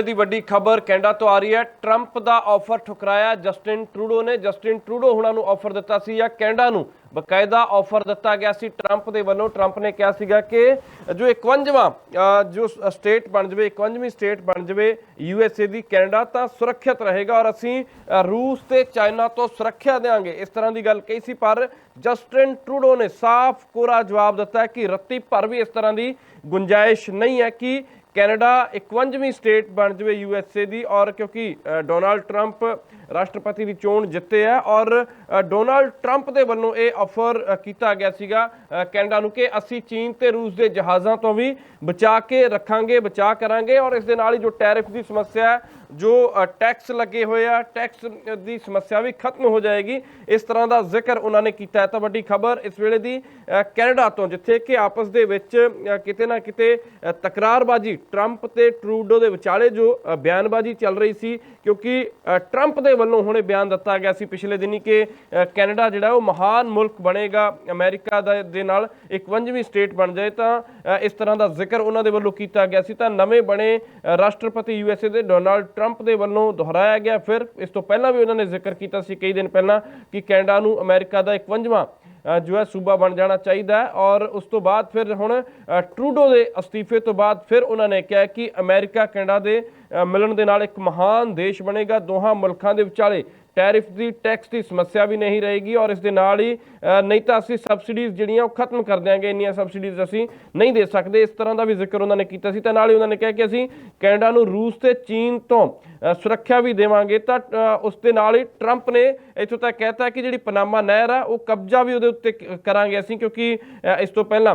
ਵੇਲੇ ਦੀ ਵੱਡੀ ਖਬਰ ਕੈਨੇਡਾ ਤੋਂ ਆ ਰਹੀ ਹੈ। ਟਰੰਪ ਦਾ ਆਫਰ ਠੁਕਰਾਇਆ। ਜਸਟਿਨ ਟਰੂਡੋ ਨੇ ਜਸਟਿਨ ਟਰੂਡੋ ਹੁਣਾਂ ਨੂੰ ਆਫਰ ਦਿੱਤਾ ਸੀ ਜਾਂ ਕੈਨੇਡਾ ਨੂੰ ਬਕਾਇਦਾ ਆਫਰ ਦਿੱਤਾ ਗਿਆ ਸੀ ਟਰੰਪ ਦੇ ਵੱਲੋਂ। ਟਰੰਪ ਨੇ ਕਿਹਾ ਸੀਗਾ ਕਿ ਜੋ 51ਵਾਂ ਜੋ ਸਟੇਟ ਬਣ ਜਵੇ 51ਵੀਂ ਸਟੇਟ ਬਣ ਜਵੇ ਯੂਐਸਏ ਦੀ ਕੈਨੇਡਾ ਤਾਂ ਸੁਰੱਖਿਅਤ ਰਹੇਗਾ ਔਰ ਅਸੀਂ ਰੂਸ ਤੇ ਚਾਈਨਾ ਤੋਂ ਸੁਰੱਖਿਆ ਦੇਵਾਂਗੇ ਇਸ ਤਰ੍ਹਾਂ ਦੀ ਗੱਲ ਕਹੀ ਸੀ, ਪਰ ਜਸਟਿਨ ਟਰੂਡੋ ਨੇ ਸਾਫ਼ ਕੋਰਾ ਜਵਾਬ ਦਿੱਤਾ ਕਿ ਰੱਤੀ ਭਰ ਵੀ ਇਸ ਤਰ੍ਹਾਂ ਦੀ ਗੁੰਜਾਇਸ਼ ਨਹੀਂ ਹੈ ਕਿ ਕੈਨੇਡਾ 51ਵੀਂ ਸਟੇਟ ਬਣ ਜਵੇ ਯੂਐਸਏ ਦੀ ਔਰ ਕਿਉਂਕਿ ਡੋਨਾਲਡ ਟਰੰਪ ਰਾਸ਼ਟਰਪਤੀ ਦੀ ਚੋਣ ਜਿੱਤੇ ਆ ਔਰ ਅ, ਡੋਨਾਲਡ ਟਰੰਪ ਦੇ ਵੱਲੋਂ ਇਹ ਆਫਰ ਕੀਤਾ ਗਿਆ ਸੀਗਾ ਕੈਨੇਡਾ ਨੂੰ ਕਿ ਅਸੀਂ ਚੀਨ ਤੇ ਰੂਸ ਦੇ ਜਹਾਜ਼ਾਂ ਤੋਂ ਵੀ ਬਚਾ ਕੇ ਰੱਖਾਂਗੇ ਬਚਾ ਕਰਾਂਗੇ ਔਰ ਇਸ ਦੇ ਨਾਲ ਹੀ ਜੋ ਟੈਰਿਫ ਦੀ ਸਮੱਸਿਆ ਹੈ ਜੋ ਟੈਕਸ ਲੱਗੇ ਹੋਏ ਆ ਟੈਕਸ ਦੀ ਸਮੱਸਿਆ ਵੀ ਖਤਮ ਹੋ ਜਾਏਗੀ ਇਸ ਤਰ੍ਹਾਂ ਦਾ ਜ਼ਿਕਰ ਉਹਨਾਂ ਨੇ ਕੀਤਾ ਹੈ। ਤਾਂ ਵੱਡੀ ਖਬਰ ਇਸ ਵੇਲੇ ਦੀ ਕੈਨੇਡਾ ਤੋਂ ਜਿੱਥੇ ਕਿ ਆਪਸ ਦੇ ਵਿੱਚ ਕਿਤੇ ਨਾ ਕਿਤੇ ਤਕਰਾਰਬਾਜ਼ੀ ਅ, ਟਰੰਪ ਤੇ ਟਰੂਡੋ ਦੇ ਵਿਚਾਲੇ ਜੋ ਬਿਆਨਬਾਜ਼ੀ ਚੱਲ ਰਹੀ ਸੀ ਕਿਉਂਕਿ ਅ, ਟਰੰਪ ਦੇ ਵੱਲੋਂ ਹੁਣੇ ਬਿਆਨ ਦਿੱਤਾ ਗਿਆ ਸੀ ਪਿਛਲੇ ਦਿਨੀ ਕਿ ਕੈਨੇਡਾ ਜਿਹੜਾ ਉਹ ਮਹਾਨ ਮੁਲਕ ਬਣੇਗਾ ਅਮਰੀਕਾ ਦਾ ਦੇ ਨਾਲ 51ਵੀਂ ਸਟੇਟ ਬਣ ਜਾਏ ਤਾਂ ਇਸ ਤਰ੍ਹਾਂ ਦਾ ਜ਼ਿਕਰ ਉਹਨਾਂ ਦੇ ਵੱਲੋਂ ਕੀਤਾ ਗਿਆ ਸੀ। ਤਾਂ ਨਵੇਂ ਬਣੇ ਅ, ਰਾਸ਼ਟਰਪਤੀ ਯੂਐਸਏ ਦੇ ਡੋਨਾਲਡ ਟਰੰਪ ਦੇ ਵੱਲੋਂ ਦੁਹਰਾਇਆ ਗਿਆ। ਫਿਰ ਇਸ ਤੋਂ ਪਹਿਲਾਂ ਵੀ ਉਹਨਾਂ ਨੇ ਜ਼ਿਕਰ ਕੀਤਾ ਸੀ ਕਈ ਦਿਨ ਪਹਿਲਾਂ ਕਿ ਕੈਨੇਡਾ ਨੂੰ ਅਮਰੀਕਾ ਦਾ 51ਵਾਂ ਜੋ ਹੈ ਸੂਬਾ ਬਣ ਜਾਣਾ ਚਾਹੀਦਾ ਹੈ ਔਰ ਉਸ ਤੋਂ ਬਾਅਦ ਫਿਰ ਹੁਣ ਅ, ਟਰੂਡੋ ਦੇ ਅਸਤੀਫੇ ਤੋਂ ਬਾਅਦ ਫਿਰ ਉਹਨਾਂ ਨੇ ਕਿਹਾ ਕਿ ਅਮਰੀਕਾ ਕੈਨੇਡਾ ਦੇ ਅ, ਮਿਲਣ ਦੇ ਨਾਲ ਇੱਕ ਮਹਾਨ ਦੇਸ਼ ਬਣੇਗਾ ਦੋਹਾਂ ਮੁਲਕਾਂ ਦੇ ਵਿਚਾਲੇ ਟੈਰਿਫ ਦੀ ਟੈਕਸ ਦੀ ਸਮੱਸਿਆ ਵੀ ਨਹੀਂ ਰਹੇਗੀ ਔਰ ਇਸ ਦੇ ਨਾਲ ਹੀ ਨਹੀਂ ਤਾਂ ਅਸੀਂ ਸਬਸਿਡੀਜ਼ ਜਿਹੜੀਆਂ ਉਹ ਖਤਮ ਕਰ ਦਿਆਂਗੇ ਇੰਨੀਆਂ ਸਬਸਿਡੀਜ਼ ਅਸੀਂ ਨਹੀਂ ਦੇ ਸਕਦੇ। ਇਸ ਤਰ੍ਹਾਂ ਦਾ ਵੀ ਜ਼ਿਕਰ ਉਹਨਾਂ ਨੇ ਕੀਤਾ ਸੀ। ਤਾਂ ਨਾਲ ਹੀ ਉਹਨਾਂ ਨੇ ਕਿਹਾ ਕਿ ਅਸੀਂ ਕੈਨੇਡਾ ਨੂੰ ਰੂਸ ਤੇ ਚੀਨ ਤੋਂ ਸੁਰੱਖਿਆ ਵੀ ਦੇਵਾਂਗੇ। ਤਾਂ ਉਸ ਦੇ ਨਾਲ ਹੀ ਟਰੰਪ ਨੇ ਇੱਥੋਂ ਤੱਕ ਕਹਿਤਾ ਕਿ ਜਿਹੜੀ ਪਨਾਮਾ ਨਹਿਰ ਆ ਉਹ ਕਬਜ਼ਾ ਵੀ ਉਹਦੇ ਉੱਤੇ ਕਰਾਂਗੇ ਅਸੀਂ ਕਿਉਂਕਿ ਇਸ ਤੋਂ ਪਹਿਲਾਂ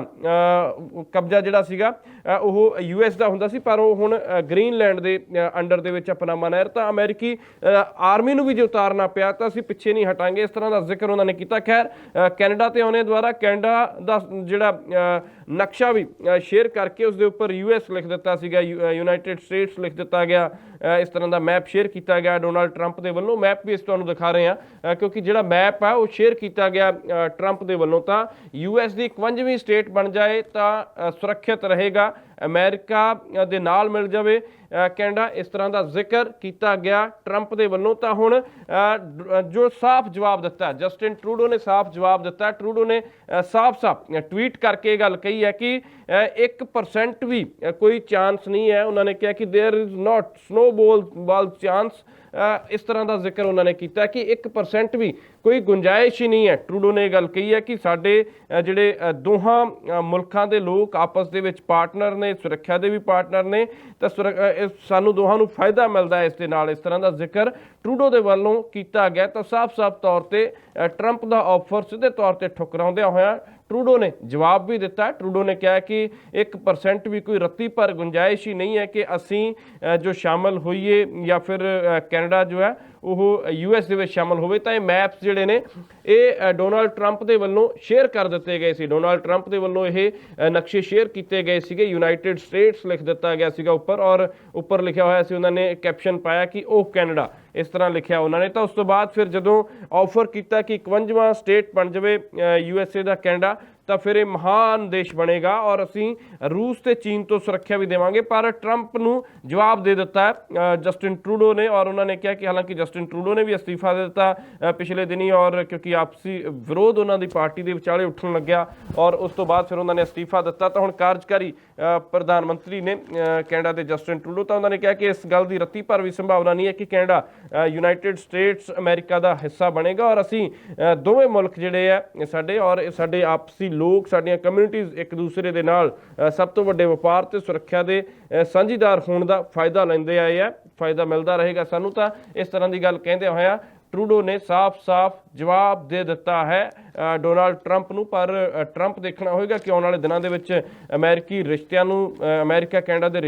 ਕਬਜ਼ਾ ਜਿਹੜਾ ਸੀਗਾ ਅ, ਉਹ ਯੂਐਸ ਦਾ ਹੁੰਦਾ ਸੀ ਪਰ ਉਹ ਹੁਣ ਅ, ਗ੍ਰੀਨਲੈਂਡ ਦੇ ਅੰਡਰ ਦੇ ਵਿੱਚ ਆ ਪਨਾਮਾ ਨਹਿਰ। ਤਾਂ ਅਮਰੀਕੀ ਆਰਮੀ ਨੂੰ ਵੀ ਜੇ ਉਤਾਰਨਾ ਪਿਆ ਤਾਂ ਅਸੀਂ ਪਿੱਛੇ ਨਹੀਂ ਹਟਾਂਗੇ। ਇਸ ਤਰ੍ਹਾਂ ਦਾ ਜ਼ਿਕਰ ਉਹਨਾਂ ਨੇ ਕੀਤਾ। ਖੈਰ ਕੈਨੇਡਾ ਤੇ ਆਉਣੇ ਦੁਆਰਾ ਕੈਨੇਡਾ ਦਾ ਜਿਹੜਾ ਅ, ਨਕਸ਼ਾ ਵੀ ਸ਼ੇਅਰ ਕਰਕੇ ਉਸ ਦੇ ਉੱਪਰ ਯੂਐਸ ਲਿਖ ਦਿੱਤਾ ਸੀਗਾ ਯੂਨਾਈਟਿਡ ਸਟੇਟਸ ਲਿਖ ਦਿੱਤਾ ਗਿਆ। ਇਸ ਤਰ੍ਹਾਂ ਦਾ ਮੈਪ ਸ਼ੇਅਰ ਕੀਤਾ ਗਿਆ ਡੋਨਾਲਡ ਟਰੰਪ ਦੇ ਵੱਲੋਂ ਮੈਪ ਵੀ ਇਸ ਤੁਹਾਨੂੰ ਦਿਖਾ ਰਹੇ ਹਾਂ ਕਿਉਂਕਿ ਜਿਹੜਾ ਮੈਪ ਆ ਉਹ ਸ਼ੇਅਰ ਕੀਤਾ ਗਿਆ ਅ, ਟਰੰਪ ਦੇ ਵੱਲੋਂ ਤਾਂ ਯੂਐਸ ਦੀ 51ਵੀਂ ਸਟੇਟ ਬਣ ਜਾਏ ਤਾਂ ਅ, ਸੁਰੱਖਿਅਤ ਰਹੇਗਾ ਅਮਰੀਕਾ ਅ, ਦੇ ਨਾਲ ਮਿਲ ਜਾਵੇ ਅ, ਕੈਨੇਡਾ ਇਸ ਤਰ੍ਹਾਂ ਦਾ ਜ਼ਿਕਰ ਕੀਤਾ ਗਿਆ ਟਰੰਪ ਦੇ ਵੱਲੋਂ ਤਾਂ ਹੁਣ ਅ, ਡ- ਜੋ ਸਾਫ਼ ਜਵਾਬ ਦਿੱਤਾ ਜਸਟਿਨ ਟਰੂਡੋ ਨੇ ਸਾਫ਼ ਜਵਾਬ ਦਿੱਤਾ ਟਰੂਡੋ ਨੇ ਅ, ਸਾਫ਼-ਸਾਫ਼ ਟਵੀਟ ਕਰਕੇ ਇਹ ਗੱਲ ਕਹੀ ਹੈ ਕਿ ਅ, 1% ਵੀ ਅ, ਕੋਈ ਚਾਂਸ ਨਹੀਂ ਹੈ ਉਹਨਾਂ ਨੇ ਕਿਹਾ ਕਿ there is not ball, chance. ਇਸ ਤਰ੍ਹਾਂ ਦਾ ਜ਼ਿਕਰ ਉਹਨਾਂ ਨੇ ਕੀਤਾ ਕਿ 1% ਵੀ ਕੋਈ ਗੁੰਜਾਇਸ਼ ਹੀ ਨਹੀਂ ਹੈ। ਟਰੂਡੋ ਨੇ ਇਹ ਗੱਲ ਕਹੀ ਹੈ ਕਿ ਸਾਡੇ ਜਿਹੜੇ ਦੋਹਾਂ ਮੁਲਕਾਂ ਦੇ ਲੋਕ ਆਪਸ ਦੇ ਵਿੱਚ ਪਾਰਟਨਰ ਨੇ ਸੁਰੱਖਿਆ ਦੇ ਵੀ ਪਾਰਟਨਰ ਨੇ ਤਾਂ ਸੁਰ- ਅ, ਸਾਨੂੰ ਦੋਹਾਂ ਨੂੰ ਫਾਇਦਾ ਮਿਲਦਾ ਹੈ ਇਸ ਦੇ ਨਾਲ। ਇਸ ਤਰ੍ਹਾਂ ਦਾ ਜ਼ਿਕਰ ਟਰੂਡੋ ਦੇ ਵੱਲੋਂ ਕੀਤਾ ਗਿਆ। ਤਾਂ ਸਾਫ਼-ਸਾਫ਼ ਤੌਰ ਤੇ ਟਰੰਪ ਦਾ ਆਫਰ ਸਿੱਧੇ ਤੌਰ ਤੇ ਠੁਕਰਾਉਂਦਿਆਂ ਹੋਇਆਂ ਟਰੂਡੋ ਨੇ ਜਵਾਬ ਵੀ ਦਿੱਤਾ। ਟਰੂਡੋ ਨੇ ਕਿਹਾ ਕਿ 1% ਵੀ ਕੋਈ ਰੱਤੀ ਪਰ ਗੁੰਜਾਇਸ਼ ਹੀ ਨਹੀਂ ਹੈ ਕਿ ਅਸੀਂ ਜੋ ਸ਼ਾਮਲ ਹੋਈਏ ਜਾਂ ਫਿਰ ਅ, ਕੈਨੇਡਾ ਜੋ ਹੈ ਉਹ ਯੂਐਸ ਦੇ ਵਿੱਚ ਸ਼ਾਮਲ ਹੋਵੇ ਤਾਂ ਇਹ ਮੈਪਸ ਜਿਹੜੇ ਨੇ ਇਹ ਅ, ਡੋਨਾਲਡ ਟਰੰਪ ਦੇ ਵੱਲੋਂ ਸ਼ੇਅਰ ਕਰ ਦਿੱਤੇ ਗਏ ਸੀ। ਡੋਨਾਲਡ ਟਰੰਪ ਦੇ ਵੱਲੋਂ ਇਹ ਨਕਸ਼ੇ ਸ਼ੇਅਰ ਕੀਤੇ ਗਏ ਸੀਗੇ। ਯੂਨਾਈਟਿਡ ਸਟੇਟਸ ਲਿਖ ਦਿੱਤਾ ਗਿਆ ਸੀਗਾ ਉੱਪਰ ਔਰ ਉੱਪਰ ਲਿਖਿਆ ਹੋਇਆ ਸੀ ਉਹਨਾਂ ਨੇ ਕੈਪਸ਼ਨ ਪਾਇਆ ਕਿ ਉਹ ਕੈਨੇਡਾ ਇਸ ਤਰ੍ਹਾਂ ਲਿਖਿਆ ਉਹਨਾਂ ਨੇ। ਤਾਂ ਉਸ ਤੋਂ ਬਾਅਦ ਫਿਰ ਜਦੋਂ ਆਫਰ ਕੀਤਾ ਕਿ 51ਵਾਂ ਸਟੇਟ ਬਣ ਜਾਵੇ ਯੂਐਸਏ ਦਾ ਕੈਨੇਡਾ ਤਾਂ ਫਿਰ ਇਹ ਮਹਾਨ ਦੇਸ਼ ਬਣੇਗਾ ਔਰ ਅਸੀਂ ਰੂਸ ਤੇ ਚੀਨ ਤੋਂ ਸੁਰੱਖਿਆ ਵੀ ਦੇਵਾਂਗੇ। ਪਰ ਟਰੰਪ ਨੂੰ ਜਵਾਬ ਦੇ ਦਿੱਤਾ ਜਸਟਿਨ ਟਰੂਡੋ ਨੇ ਔਰ ਉਹਨਾਂ ਨੇ ਕਿਹਾ ਕਿ ਹਾਲਾਂਕਿ ਜਸਟਿਨ ਜਸਟਿਨ ਟਰੂਡੋ ਨੇ ਵੀ ਅਸਤੀਫਾ ਦੇ ਦਿੱਤਾ ਪਿਛਲੇ ਦਿਨੀ ਔਰ ਕਿਉਂਕਿ ਆਪਸੀ ਵਿਰੋਧ ਉਹਨਾਂ ਦੀ ਪਾਰਟੀ ਦੇ ਵਿਚਾਲੇ ਉੱਠਣ ਲੱਗਿਆ ਔਰ ਉਸ ਤੋਂ ਬਾਅਦ ਫਿਰ ਉਹਨਾਂ ਨੇ ਅਸਤੀਫਾ ਦਿੱਤਾ, ਤਾਂ ਹੁਣ ਕਾਰਜਕਾਰੀ ਪ੍ਰਧਾਨ ਮੰਤਰੀ ਨੇ ਕੈਨੇਡਾ ਦੇ ਜਸਟਿਨ ਟਰੂਡੋ ਤਾਂ ਉਹਨਾਂ ਨੇ ਕਿਹਾ ਕਿ ਇਸ ਗੱਲ ਦੀ ਰੱਤੀ ਭਰ ਵੀ ਸੰਭਾਵਨਾ ਨਹੀਂ ਹੈ ਕਿ ਕੈਨੇਡਾ ਯੂਨਾਈਟਿਡ ਸਟੇਟਸ ਅਮਰੀਕਾ ਦਾ ਹਿੱਸਾ ਬਣੇਗਾ ਔਰ ਅਸੀਂ ਦੋਵੇਂ ਮੁਲਕ ਜਿਹੜੇ ਆ ਸਾਡੇ ਔਰ ਸਾਡੇ ਆਪਸੀ ਲੋਕ, ਸਾਡੀਆਂ ਕਮਿਊਨਿਟੀਜ਼ ਇੱਕ ਦੂਸਰੇ ਦੇ ਨਾਲ ਸਭ ਤੋਂ ਵੱਡੇ ਵਪਾਰ ਤੇ ਸੁਰੱਖਿਆ ਦੇ ਸਾਂਝੀਦਾਰ ਹੋਣ ਦਾ ਫਾਇਦਾ ਲੈਂਦੇ ਆਏ ਆ। ਫਾਇਦਾ ਮਿਲਦਾ ਰਹੇਗਾ। ਸਾਨੂੰ ਤਾਂ ਇਸ ਤਰ੍ਹਾਂ ਦੀ ਗੱਲ ਕਹਿੰਦੇ ਹੋਇਆ ਟਰੂਡੋ ਨੇ ਸਾਫ਼-ਸਾਫ਼ ਜਵਾਬ ਦੇ ਦਿੱਤਾ ਹੈ ਡੋਨਾਲਡ ਟਰੰਪ ਨੂੰ। ਪਰ ਅ, ਟਰੰਪ ਦੇਖਣਾ ਹੋਏਗਾ ਕਿ ਆਉਣ ਵਾਲੇ ਦਿਨਾਂ ਦੇ ਵਿੱਚ ਅਮਰੀਕੀ ਰਿਸ਼ਤਿਆਂ ਨੂੰ ਅ, ਅਮਰੀਕਾ ਕੈਨੇਡਾ ਦੇ ਰਿਸ਼ਤੇ